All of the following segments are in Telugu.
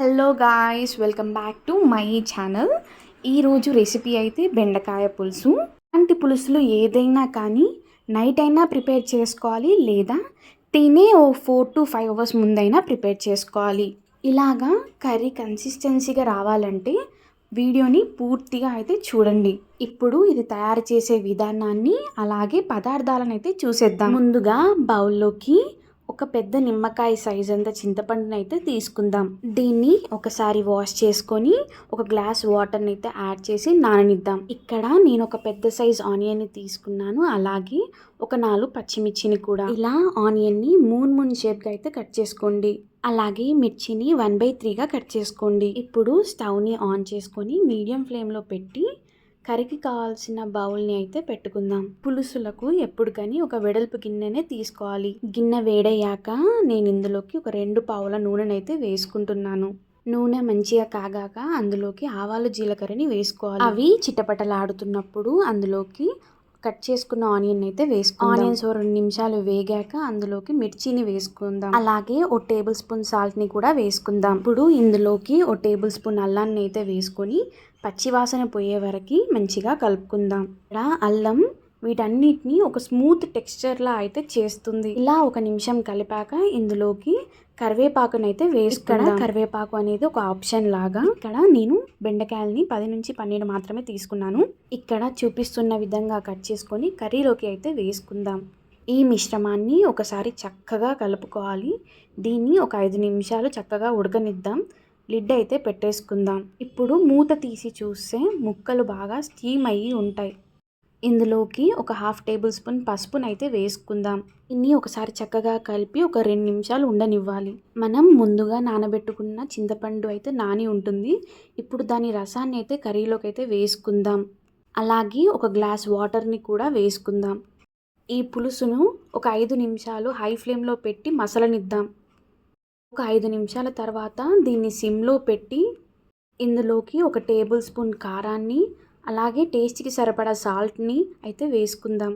Hello guys welcome back to my channel ఈరోజు రెసిపీ అయితే బెండకాయ పులుసు. అలాంటి పులుసులు ఏదైనా కానీ నైట్ అయినా ప్రిపేర్ చేసుకోవాలి లేదా తినే ఓ ఫోర్ టు ఫైవ్ అవర్స్ ముందైనా ప్రిపేర్ చేసుకోవాలి. ఇలాగా కర్రీ కన్సిస్టెన్సీగా రావాలంటే వీడియోని పూర్తిగా అయితే చూడండి. ఇప్పుడు ఇది తయారు చేసే విధానాన్ని అలాగే పదార్థాలను అయితే చూసేద్దాం. ముందుగా బౌల్లోకి ఒక పెద్ద నిమ్మకాయ సైజ్ అంత చింతపండుని అయితే తీసుకుందాం. దీన్ని ఒకసారి వాష్ చేసుకొని ఒక గ్లాస్ వాటర్ని అయితే యాడ్ చేసి నాననిద్దాం. ఇక్కడ నేను ఒక పెద్ద సైజ్ ఆనియన్ని తీసుకున్నాను. అలాగే ఒక నాలుగు పచ్చిమిర్చిని కూడా. ఇలా ఆనియన్ని మూన్ మూన్ షేప్గా అయితే కట్ చేసుకోండి. అలాగే మిర్చిని వన్ బై త్రీగా కట్ చేసుకోండి. ఇప్పుడు స్టవ్ని ఆన్ చేసుకొని మీడియం ఫ్లేమ్లో పెట్టి కర్రీకి కావాల్సిన బౌల్ని అయితే పెట్టుకుందాం. పులుసులకు ఎప్పుడు కానీ ఒక వెడల్పు గిన్నెనే తీసుకోవాలి. గిన్నె వేడయ్యాక నేను ఇందులోకి ఒక రెండు పావుల నూనెనైతే వేసుకుంటున్నాను. నూనె మంచిగా కాగాక అందులోకి ఆవాలు జీలకర్రని వేసుకోవాలి. అవి చిటపటలాడుతున్నప్పుడు అందులోకి కట్ చేసుకున్న ఆనియన్ అయితే వేసుకుందాం. ఆనియన్స్ ఓ రెండు నిమిషాలు వేగాక అందులోకి మిర్చిని వేసుకుందాం. అలాగే ఓ టేబుల్ స్పూన్ సాల్ట్ని కూడా వేసుకుందాం. ఇప్పుడు ఇందులోకి ఓ టేబుల్ స్పూన్ అల్లాన్ని అయితే వేసుకొని పచ్చివాసన పోయే వరకు మంచిగా కలుపుకుందాం. ఇక్కడ అల్లం వీటన్నిటిని ఒక స్మూత్ టెక్స్చర్లా అయితే చేస్తుంది. ఇలా ఒక నిమిషం కలిపాక ఇందులోకి కరివేపాకునైతే వేసుక్కడ కరివేపాకు అనేది ఒక ఆప్షన్ లాగా ఇక్కడ నేను బెండకాయలని పది నుంచి పన్నెండు మాత్రమే తీసుకున్నాను. ఇక్కడ చూపిస్తున్న విధంగా కట్ చేసుకొని కర్రీలోకి అయితే వేసుకుందాం. ఈ మిశ్రమాన్ని ఒకసారి చక్కగా కలుపుకోవాలి. దీన్ని ఒక ఐదు నిమిషాలు చక్కగా ఉడకనిద్దాం. లిడ్ అయితే పెట్టేసుకుందాం. ఇప్పుడు మూత తీసి చూస్తే ముక్కలు బాగా స్టీమ్ అయ్యి ఉంటాయి. ఇందులోకి ఒక హాఫ్ టేబుల్ స్పూన్ పసుపును అయితే వేసుకుందాం. ఇన్ని ఒకసారి చక్కగా కలిపి ఒక రెండు నిమిషాలు ఉండనివ్వాలి. మనం ముందుగా నానబెట్టుకున్న చింతపండు అయితే నాని ఉంటుంది. ఇప్పుడు దాని రసాన్ని అయితే కర్రీలోకి అయితే వేసుకుందాం. అలాగే ఒక గ్లాస్ వాటర్ని కూడా వేసుకుందాం. ఈ పులుసును ఒక ఐదు నిమిషాలు హై ఫ్లేమ్లో పెట్టి మసలనిద్దాం. ఒక ఐదు నిమిషాల తర్వాత దీన్ని సిమ్లో పెట్టి ఇందులోకి ఒక టేబుల్ స్పూన్ కారాన్ని అలాగే టేస్ట్కి సరిపడా సాల్ట్ని అయితే వేసుకుందాం.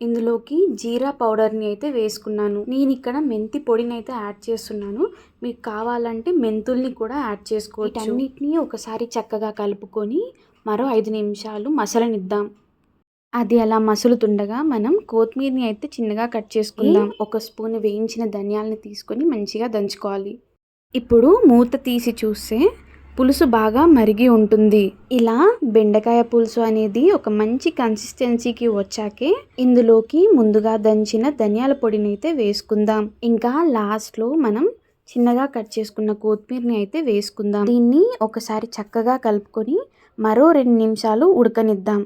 ఇందులోకి జీరా పౌడర్ని అయితే వేసుకున్నాను. నేను ఇక్కడ మెంతి పొడిని అయితే యాడ్ చేస్తున్నాను. మీకు కావాలంటే మెంతుల్ని కూడా యాడ్ చేసుకోవచ్చు. అన్నిటినీ ఒకసారి చక్కగా కలుపుకొని మరో ఐదు నిమిషాలు మసలనిద్దాం. అది అలా మసులుతుండగా మనం కొత్తిమీరని అయితే చిన్నగా కట్ చేసుకుందాం. ఒక స్పూన్ వేయించిన ధనియాలని తీసుకొని మంచిగా దంచుకోవాలి. ఇప్పుడు మూత తీసి చూస్తే పులుసు బాగా మరిగి ఉంటుంది. ఇలా బెండకాయ పులుసు అనేది ఒక మంచి కన్సిస్టెన్సీకి వచ్చాకే ఇందులోకి ముందుగా దంచిన ధనియాల పొడిని అయితే వేసుకుందాం. ఇంకా లాస్ట్లో మనం చిన్నగా కట్ చేసుకున్న కొత్తిమీరని అయితే వేసుకుందాం. దీన్ని ఒకసారి చక్కగా కలుపుకొని మరో రెండు నిమిషాలు ఉడకనిద్దాం.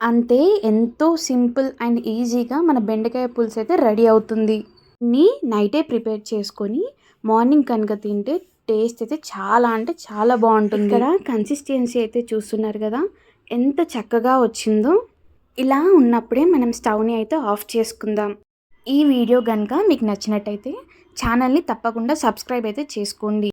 అంతే ఎంతో సింపుల్ అండ్ ఈజీగా మన బెండకాయ పులుసు అయితే రెడీ అవుతుంది. ని నైటే ప్రిపేర్ చేసుకొని మార్నింగ్ కనుక తింటే టేస్ట్ అయితే చాలా అంటే చాలా బాగుంటుంది. ఇక్కడ కన్సిస్టెన్సీ అయితే చూస్తున్నారు కదా ఎంత చక్కగా వచ్చిందో. ఇలా ఉన్నప్పుడే మనం స్టవ్ని అయితే ఆఫ్ చేసుకుందాం. ఈ వీడియో కనుక మీకు నచ్చినట్టయితే ఛానల్ని తప్పకుండా సబ్స్క్రైబ్ అయితే చేసుకోండి.